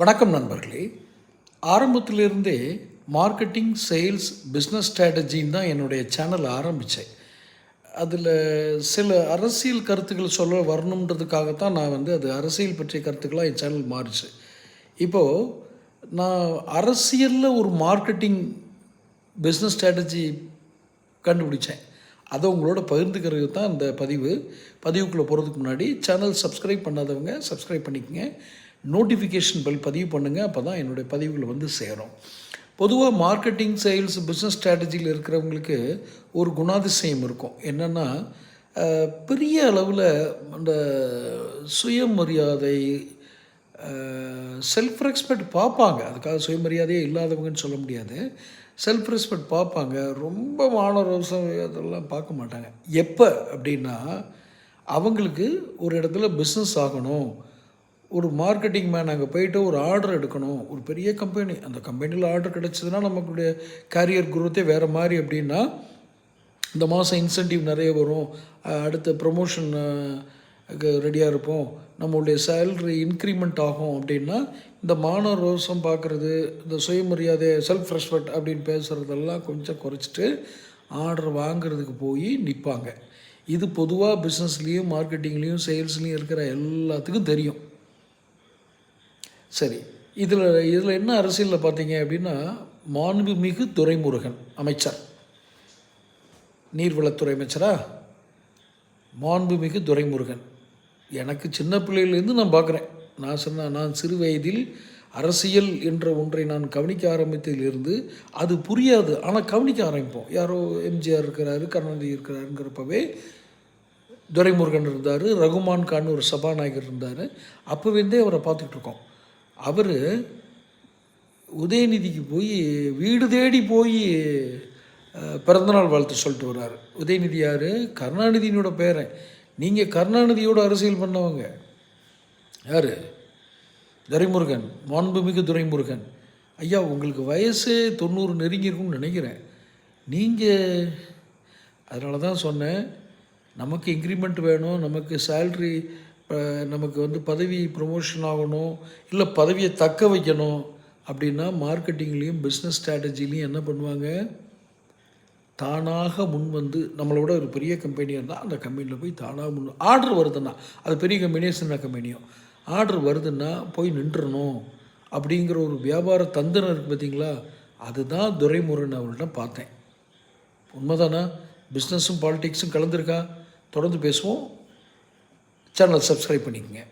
வணக்கம் நண்பர்களே. ஆரம்பத்திலிருந்தே மார்க்கெட்டிங் சேல்ஸ் பிஸ்னஸ் ஸ்ட்ராட்டஜின்னு தான் என்னுடைய சேனல் ஆரம்பித்தேன் அதில் சில அரசியல் கருத்துக்கள் சொல்ல வரணுன்றதுக்காகத்தான் நான் வந்து அது அரசியல் பற்றிய கருத்துக்களாக என் சேனல் மாறிச்சு. இப்போது நான் அரசியலில் ஒரு மார்க்கெட்டிங் பிஸ்னஸ் ஸ்ட்ராட்டஜி கண்டுபிடிச்சேன். அதை உங்களோட பகிர்ந்துக்கிறது தான் இந்த பதிவு. பதிவுக்குள்ளே போகிறதுக்கு முன்னாடி சேனல் சப்ஸ்கிரைப் பண்ணாதவங்க சப்ஸ்கிரைப் பண்ணிக்கங்க. நோட்டிஃபிகேஷன் பெல் பதிவு பண்ணுங்கள் அப்போ தான் என்னுடைய பதிவுகள் வந்து சேரும். பொதுவாக மார்க்கெட்டிங் சேல்ஸ் பிஸ்னஸ் ஸ்ட்ராட்டஜியில் இருக்கிறவங்களுக்கு ஒரு குணாதிசயம் இருக்கும். என்னென்னா பெரிய அளவில் அந்த சுயமரியாதை செல்ஃப் ரெஸ்பெக்ட் பார்ப்பாங்க. அதுக்காக சுயமரியாதையே இல்லாதவங்கன்னு சொல்ல முடியாது. செல்ஃப் ரெஸ்பெக்ட் பார்ப்பாங்க. ரொம்ப மாணவரோசம் அதெல்லாம் பார்க்க மாட்டாங்க. எப்போ? அப்படின்னா அவங்களுக்கு ஒரு இடத்துல பிஸ்னஸ் ஆகணும். ஒரு மார்க்கெட்டிங் மேன் அங்கே போயிட்டு ஒரு ஆர்டர் எடுக்கணும். ஒரு பெரிய கம்பெனி அந்த கம்பெனியில் ஆர்டர் கிடச்சதுன்னா நமக்குடைய கேரியர் குரோத்தே வேறு மாதிரி அப்படின்னா இந்த மாதம் இன்சென்டிவ் நிறைய வரும். அடுத்த ப்ரொமோஷன் ரெடியாக இருப்போம். நம்மளுடைய சேலரி இன்க்ரிமெண்ட் ஆகும் அப்படின்னா இந்த மான ரோசம் பார்க்குறது இந்த சுயமரியாதை செல்ஃப் ரெஸ்பெக்ட் அப்படின்னு பேசுகிறதெல்லாம் கொஞ்சம் குறைச்சிட்டு ஆர்டர் வாங்குறதுக்கு போய் நிற்பாங்க இது பொதுவாக பிஸ்னஸ்லேயும் மார்க்கெட்டிங்லேயும் சேல்ஸ்லேயும் இருக்கிற எல்லாத்துக்கும் தெரியும். சரி. இதில் இதில் என்ன அரசியலில் பார்த்தீங்க அப்படின்னா மாண்புமிகு துரைமுருகன் அமைச்சர். நீர்வளத்துறை அமைச்சரா? மாண்புமிகு துரைமுருகன் எனக்கு சின்ன பிள்ளையிலேருந்து நான் பார்க்குறேன். நான் சொன்ன நான் சிறு வயதில் அரசியல் என்ற ஒன்றை நான் கவனிக்க ஆரம்பித்ததிலிருந்து அது புரியாது. ஆனால் கவனிக்க ஆரம்பிப்போம். யாரோ எம்ஜிஆர் இருக்கிறாரு கருணாநிதி இருக்கிறாருங்கிறப்பவே துரைமுருகன் இருந்தார் ரகுமான் கான் ஒரு சபாநாயகர் இருந்தார். அப்போவேந்தே அவரை பார்த்துட்ருக்கோம் அவர் உதயநிதிக்கு போய் வீடு தேடி போய் பிறந்தநாள் வாழ்த்து சொல்லிட்டு வர்றார். உதயநிதி யார்? கருணாநிதியினோட பேரன். நீங்கள் கருணாநிதியோட அரசியல் பண்ணவங்க. யார்? துரைமுருகன் மாண்புமிகு துரைமுருகன். ஐயா உங்களுக்கு வயசு தொண்ணூறு நெருங்கியிருக்கும்னு நினைக்கிறேன். நீங்கள் அதனால தான் சொன்னேன் நமக்கு இன்க்ரிமெண்ட் வேணும் நமக்கு சேல்ரி நமக்கு வந்து பதவி ப்ரொமோஷன் ஆகணும் இல்லை பதவியை தக்க வைக்கணும் அப்படின்னா மார்க்கெட்டிங்லேயும் பிஸ்னஸ் ஸ்ட்ராட்டஜிலையும் என்ன பண்ணுவாங்க? தானாக முன் வந்து நம்மளோட ஒரு பெரிய கம்பெனியாக இருந்தால் அந்த கம்பெனியில் போய் தானாக முன் ஆர்டர் வருதுன்னா அது பெரிய கம்பெனியோ சின்ன கம்பெனியோ ஆர்டர் வருதுன்னா போய் நின்றுணும் அப்படிங்கிற ஒரு வியாபார தந்திரம் இருக்குது பார்த்தீங்களா அதுதான் துரைமுருகன் அவர்கள்ட்ட பார்த்தேன். உண்மைதானா? பிஸ்னஸும் பாலிடிக்ஸும் கலந்துருக்கா? தொடர்ந்து பேசுவோம். சேனல் சப்ஸ்கிரைப் பண்ணிக்கோங்க.